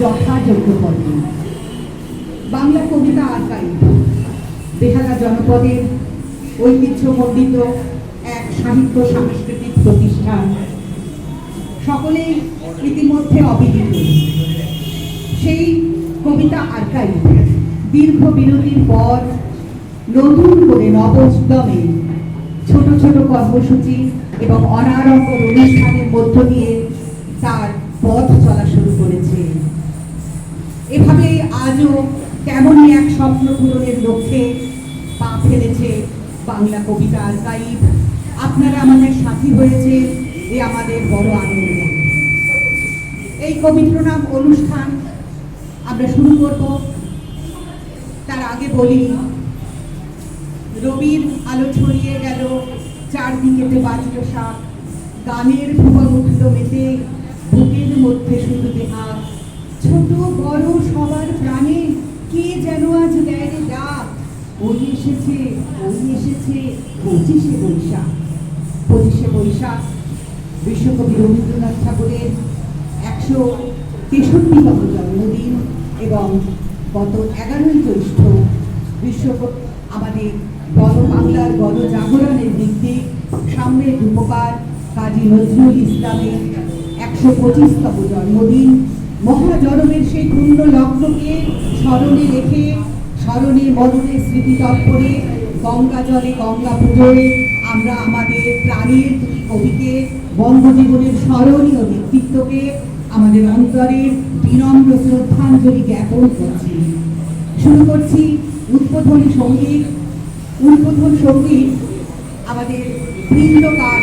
যথাযোগ্য পড়বে বাংলা কবিতা আর্কাইভ, বেহালা জনপদের ঐতিহ্যমণ্ডিত এক সাহিত্য সাংস্কৃতিক প্রতিষ্ঠান। সকলেই ইতিমধ্যে অবিদিত সেই কবিতা আর্কাইভ দীর্ঘ বিরতির পর নতুন করে নবদমে ছোট ছোট কর্মসূচি এবং অনারম্বর অনুষ্ঠানের মধ্য দিয়ে তার আজও তেমনই এক স্বপ্ন পূরণের লক্ষ্যে পা ফেলেছে বাংলা কবিতা আর্কাইভ। আপনারা আমাদের সাথী হয়েছে এ আমাদের বড় আনন্দ। এই কবি প্রণাম অনুষ্ঠান আমরা শুরু করব। তার আগে বলি, রবির আলো ছড়িয়ে গেল চারদিকেতে বাজল শাক গানের ভুবন উঠল মেতে, বুকের মধ্যে শুধু দেহা, ছোট ওই এসেছে ওই এসেছে, পঁচিশে বৈশাখ। পঁচিশে বৈশাখ, বিশ্বকবি রবীন্দ্রনাথ ঠাকুরের একশো তেষট্টিতম জন্মদিন এবং গত এগারোই জ্যৈষ্ঠ বিশ্বকপ আমাদের গণ বাংলার গণজাগরণের দিয়ে সামনের রূপকার কাজী নজরুল ইসলামের একশো পঁচিশতম জন্মদিন। মহাজনমের সেই পূর্ণ লগ্নকে স্মরণে রেখে স্মরণে মরণে স্মৃতি তৎপরে গঙ্গা জলে গঙ্গা পুজোয় আমরা আমাদের প্রাণের দুই কবিকে, বঙ্গজীবনের স্মরণীয় ব্যক্তিত্বকে আমাদের অন্তরের বিনম্র শ্রদ্ধাঞ্জলি জ্ঞাপন করছি। শুরু করছি উদ্বোধনী সংগীত। উদ্বোধন সংগীত আমাদের বৃন্দকার